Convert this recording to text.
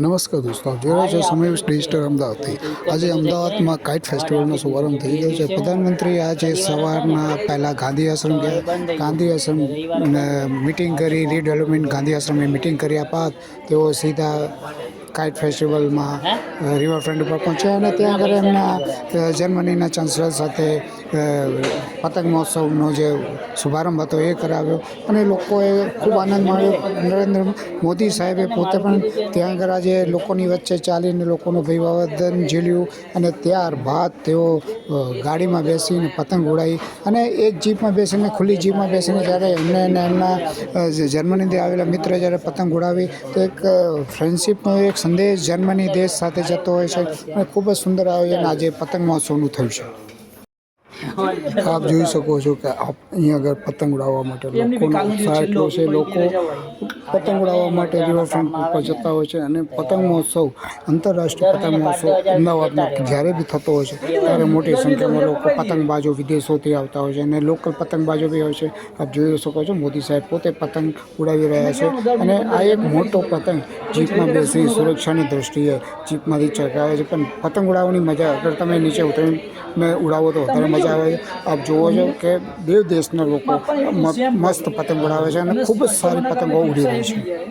નમસ્કાર દોસ્તો આપ જોઈ રહ્યા છો સમય ડિજિટલ અમદાવાદથી. આજે અમદાવાદમાં કાઇટ ફેસ્ટિવલનો શુભારંભ થઈ ગયો છે. પ્રધાનમંત્રી આજે સવારના પહેલાં ગાંધી આશ્રમ ગયા. ગાંધી આશ્રમ મિટિંગ કરી રીડેવલપમેન્ટ ગાંધી આશ્રમે મિટિંગ કર્યા બાદ તેઓ સીધા કાઇટ ફેસ્ટિવલમાં રિવરફ્રન્ટ ઉપર પહોંચ્યા અને ત્યાં આગળ એમના જર્મનીના ચાન્સલર સાથે પતંગ મહોત્સવનો જે શુભારંભ હતો એ કરાવ્યો અને લોકોએ ખૂબ આનંદ માણ્યો. નરેન્દ્ર મોદી સાહેબે પોતે પણ ત્યાં આગળ આજે લોકોની વચ્ચે ચાલીને લોકોનું અભિવાદન ઝીલ્યું અને ત્યારબાદ તેઓ ગાડીમાં બેસીને પતંગ ઉડાવી અને એક જીપમાં બેસીને ખુલ્લી જીપમાં બેસીને જ્યારે એમને અને એમના જર્મનીથી આવેલા મિત્ર જ્યારે પતંગ ઉડાવી તો એક ફ્રેન્ડશીપનો એક સંદેશ જર્મની દેશ સાથે જતો હોય છે અને ખૂબ જ સુંદર આયોજન આજે પતંગ મહોત્સવનું થયું છે. આપ જોઈ શકો છો કે આપ અહીંયા આગળ પતંગ ઉડાવવા માટે લોકોનો ઉત્સાહ એટલો છે લોકો પતંગ ઉડાવવા માટે રિવરફ્રન્ટ ઉપર જતા હોય છે અને પતંગ મહોત્સવ આંતરરાષ્ટ્રીય પતંગ મહોત્સવ અમદાવાદમાં જ્યારે બી થતો હોય છે ત્યારે મોટી સંખ્યામાં લોકો પતંગબાજો વિદેશોથી આવતા હોય છે અને લોકલ પતંગબાજો બી હોય છે. આપ જોઈ શકો છો મોદી સાહેબ પોતે પતંગ ઉડાવી રહ્યા છે અને આ એક મોટો પતંગ જીપમાં બેસી સુરક્ષાની દ્રષ્ટિએ જીપમાંથી ચગાવે છે. પણ પતંગ ઉડાવવાની મજા અગર તમે નીચે ઉતરીને ઉડાવો તો વધારે મજા આવે. છે આપ જુઓ છો કે બે દેશના લોકો મ- મસ્ત પતંગ ઉડાવે છે અને ખૂબ જ સારી પતંગો ઉડી રહી છે juillet